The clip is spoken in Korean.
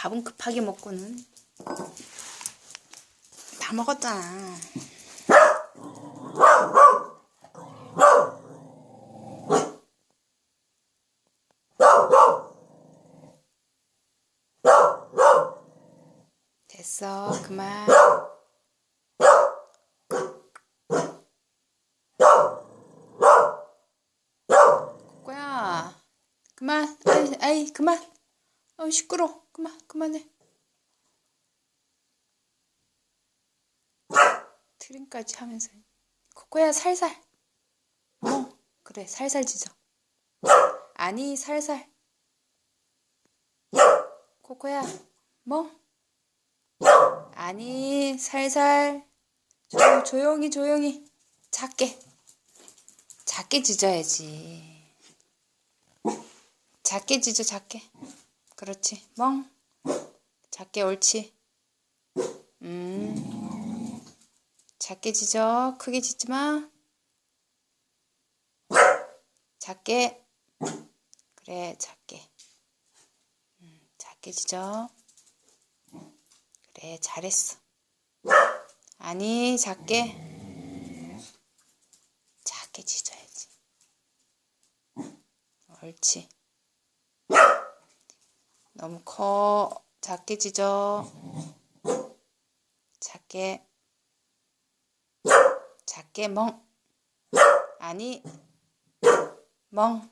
밥은 급하게 먹고는 다 먹었잖아. 됐어, 그만. 꼬야, 그만. 아이, 아이, 그만. 어, 시끄러. 그만, 그만해. 트림까지 하면서. 코코야, 살살. 어, 그래, 살살 짖어. 아니, 살살. 코코야, 뭐? 아니, 살살. 조, 조용히, 조용히. 작게. 작게 짖어야지. 작게 짖어, 작게. 그렇지. 멍. 작게 옳지. 음. 작게 짖어. 크게 짖지 마. 작게. 그래, 작게. 음, 작게 짖어. 그래, 잘했어. 아니, 작게. 작게 짖어야지. 옳지. 너무 커. 작게 짖어. 작게. 작게 멍. 아니, 멍.